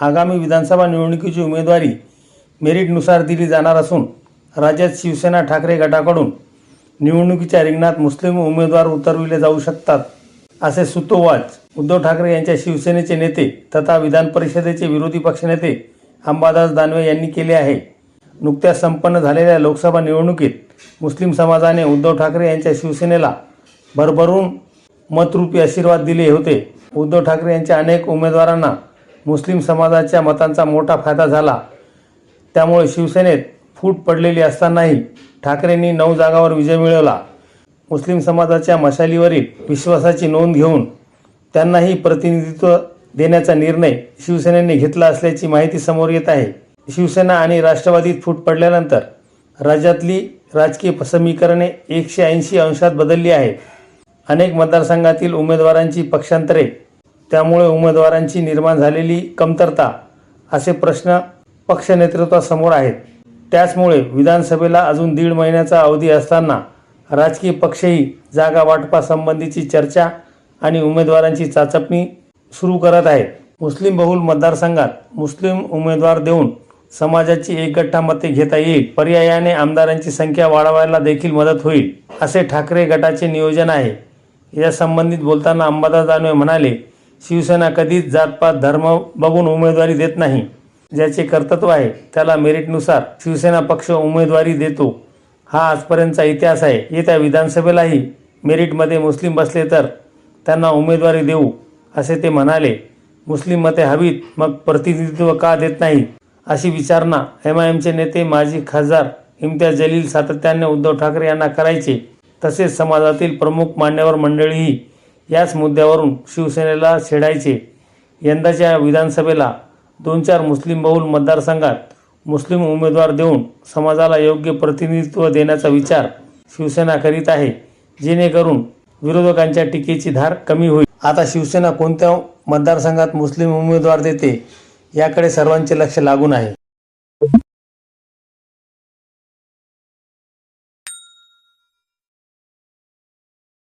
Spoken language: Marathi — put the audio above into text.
आगामी विधानसभा निवडणुकीची उमेदवारी मेरिटनुसार दिली जाणार असून राज्यात शिवसेना ठाकरे गटाकडून निवडणुकीच्या रिंगणात मुस्लिम उमेदवार उतरविले जाऊ शकतात असे सुतोवाच उद्धव ठाकरे यांच्या शिवसेनेचे नेते तथा विधान परिषदेचे विरोधी पक्षनेते अंबादास दानवे यांनी केले आहे. नुकत्याच संपन्न झालेल्या लोकसभा निवडणुकीत मुस्लिम समाजाने उद्धव ठाकरे यांच्या शिवसेनेला भरभरून मतरूपी आशीर्वाद दिले होते. उद्धव ठाकरे यांच्या अनेक उमेदवारांना मुस्लिम समाजाच्या मतांचा मोठा फायदा झाला. त्यामुळे शिवसेनेत फूट पडलेली असतानाही ठाकरेंनी नऊ जागावर विजय मिळवला. मुस्लिम समाजाच्या मशालीवरील विश्वासाची नोंद घेऊन त्यांनाही प्रतिनिधित्व देण्याचा निर्णय शिवसेनेने घेतला असल्याची माहिती समोर येत आहे. शिवसेना आणि राष्ट्रवादीत फूट पडल्यानंतर राज्यातली राजकीय समीकरणे एकशे ऐंशी अंशात बदलली आहेत. अनेक मतदारसंघातील उमेदवारांची पक्षांतरे त्यामुळे उमेदवारांची निर्माण झालेली कमतरता असे प्रश्न पक्ष नेतृत्वासमोर आहेत. त्याचमुळे विधानसभेला अजून दीड महिन्याचा अवधी असताना राजकीय पक्षही जागा वाटपासंबंधीची चर्चा आणि उमेदवारांची चाचपणी सुरू करत आहेत. मुस्लिम बहुल मतदारसंघात मुस्लिम उमेदवार देऊन समाजाची एकगठ्ठा मते घेता येईल. पर्यायाने आमदारांची संख्या वाढवायला देखील मदत होईल असे ठाकरे गटाचे नियोजन आहे. या संबंधित बोलताना अंबादास दानवे म्हणाले शिवसेना कधीच जातपात धर्म बघून उमेदवारी देत नाही. ज्याचे कर्तृत्व आहे त्याला मेरिटनुसार शिवसेना पक्ष उमेदवारी देतो. हा आजपर्यंतचा इतिहास आहे. येत्या विधानसभेलाही मेरिटमध्ये मुस्लिम बसले तर त्यांना उमेदवारी देऊ असे ते म्हणाले. मुस्लिम मते हवीत मग प्रतिनिधित्व का देत नाही? अशी विचारणा एम आय एमचे नेते माजी खासदार इम्तियाज जलील सातत्याने उद्धव ठाकरे यांना करायचे. तसेच समाजातील प्रमुख मान्यवर मंडळीही याच मुद्द्यावरून शिवसेनेला छेडायचे. यंदाच्या विधानसभेला दोन चार मुस्लिम बहुल मतदारसंघात मुस्लिम उमेदवार देऊन समाजाला योग्य प्रतिनिधित्व देण्याचा विचार शिवसेना करीत आहे. जेणेकरून विरोधकांच्या टीकेची धार कमी होईल. आता शिवसेना कोणत्या मतदारसंघात मुस्लिम उमेदवार देते याकडे सर्वांचे लक्ष लागून आहे.